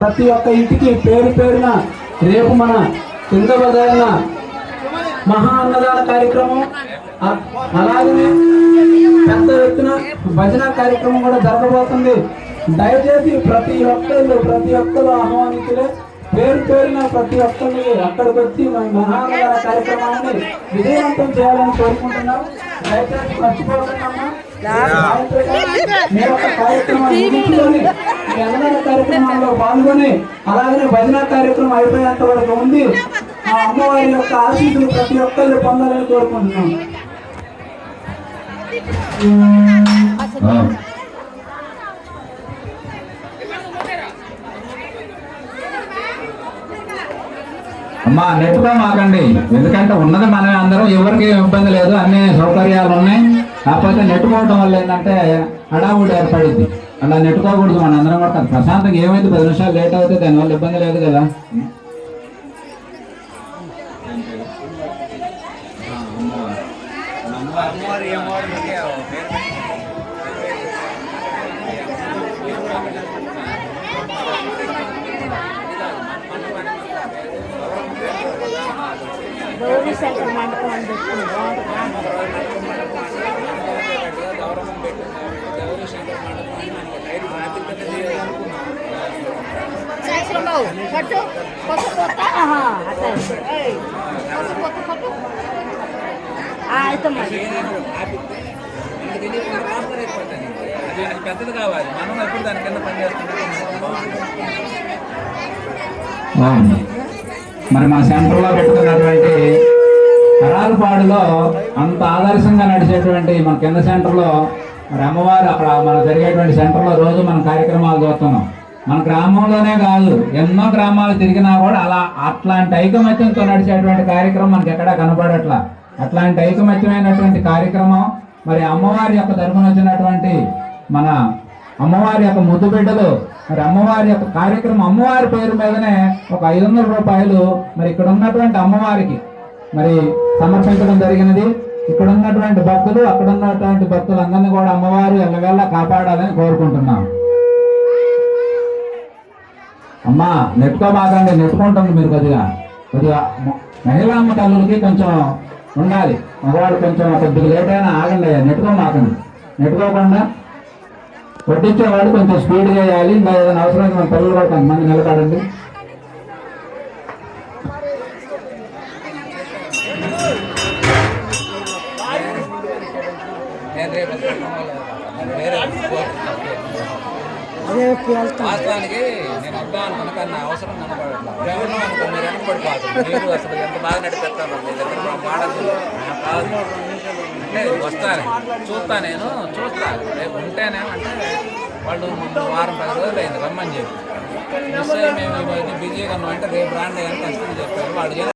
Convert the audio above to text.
ప్రతి ఒక్క ఇంటికి పేరు పేరున రేపు మన కింద బదాలన మహా అన్నదాన కార్యక్రమం. అ- అలాగనే పెద్ద ఎత్తున భజన కార్యక్రమం కూడా జరగబోతుంది. దయచేసి ప్రతి ఒక్కళ్ళు ప్రతి ఒక్కరు ఆహ్వానితులే పేరు పేరున ప్రతి ఒక్కరిని అక్కడికి వచ్చి మన మహా అన్నదాన కార్యక్రమాన్ని విజయవంతం చేయాలని కోరుకుంటున్నాం. దయచేసి మర్చిపోతున్నామా కార్యక్రమాన్ని అన్నదాన కార్యక్రమంలో పాల్గొని అలాగనే భజన కార్యక్రమం అయిపోయేంత వరకు ఉంది. ఆ అమ్మవారి యొక్క ఆశీస్సులు ప్రతి ఒక్కరు పొందాలని కోరుకుంటున్నాం. అమ్మా నెట్టుగా మాకండి ఎందుకంటే ఉన్నది మనమే అందరం ఎవరికి ఇబ్బంది లేదు. అన్ని సౌకర్యాలు ఉన్నాయి. కాకపోతే నెట్టుకోవడం వల్ల ఏంటంటే హడావుడి ఏర్పడింది అలా నెట్టుకోకూడదు మన అందరం కూడా ప్రశాంతంగా ఏమైంది పది నిమిషాలు లేట్ అవుతుంది దానివల్ల ఇబ్బంది లేదు కదా గౌరీ సాయంత్రం బావు కట్టు కొత్త కొత్త ఆహా, అట్లా ఏయ్, కొత్త కొత్త కొత్త ఆ, అయితే మరి అది అది పెద్దది కావాలి మనం ఎప్పుడు దానికన్నా కింద పని చేస్తున్నాం మరి మా సెంటర్లో పెట్టుకున్నటువంటి కరాలపాడులో అంత ఆదర్శంగా నడిచేటువంటి మన కింద సెంటర్లో మరి అమ్మవారు అక్కడ మన జరిగేటువంటి సెంటర్లో రోజు మన కార్యక్రమాలు చూస్తున్నాం. మన గ్రామంలోనే కాదు ఎన్నో గ్రామాలు తిరిగినా కూడా అలా అట్లాంటి ఐకమత్యంతో నడిచేటువంటి కార్యక్రమం మనకి ఎక్కడా కనపడట్లా. అట్లాంటి ఐకమత్యమైనటువంటి కార్యక్రమం మరి అమ్మవారి యొక్క ధర్మం వచ్చినటువంటి మన అమ్మవారి యొక్క ముద్దు బిడ్డలు మరి అమ్మవారి యొక్క కార్యక్రమం అమ్మవారి పేరు మీదనే ఒక ఐదు వందల రూపాయలు మరి ఇక్కడ ఉన్నటువంటి అమ్మవారికి మరి సమర్పించడం జరిగినది. ఇక్కడ ఉన్నటువంటి భక్తులు అక్కడ ఉన్నటువంటి భక్తులు అందరినీ కూడా అమ్మవారు ఎల్లవేళ కాపాడాలని కోరుకుంటున్నాం. అమ్మా నెట్టుకోమాకండి నెట్టుకుంటుంది మీరు కొద్దిగా. కొద్దిగా మహిళా అమ్మ తల్లులకి కొంచెం ఉండాలి. మగవాడు కొంచెం కొద్దిగా లేట్ అయినా ఆగండి నెట్టుకోమాకండి నెట్టుకోకుండా వడ్డించేవాడు కొంచెం స్పీడ్గా చేయాలి ఇంకా ఏదైనా అవసరమైతే మన పిల్లలు కూడా కొంతమంది నిలబడండి. నేను రేపు అదే వాస్తవానికి నేను వద్దాం అనుకున్న అవసరం కనపడట్లా ఎవరినో అనుకో మీరు వెనక పడిపోతుంది మీరు అసలు ఎంత బాగా నడిపిస్తాను మీ దగ్గర మాడదు కాదు. అంటే వస్తాను. చూస్తా నేను చూస్తా. రేపు ఉంటేనే అంటే వాళ్ళు మమ్మల్ని వారం పది రోజులు అయింది రమ్మని చెప్పి. మిస్ అయ్యి మేము బిజీగా ఉన్నాం అంటే రేపు రాండి అని ఖచ్చితంగా చెప్పారు. వాళ్ళు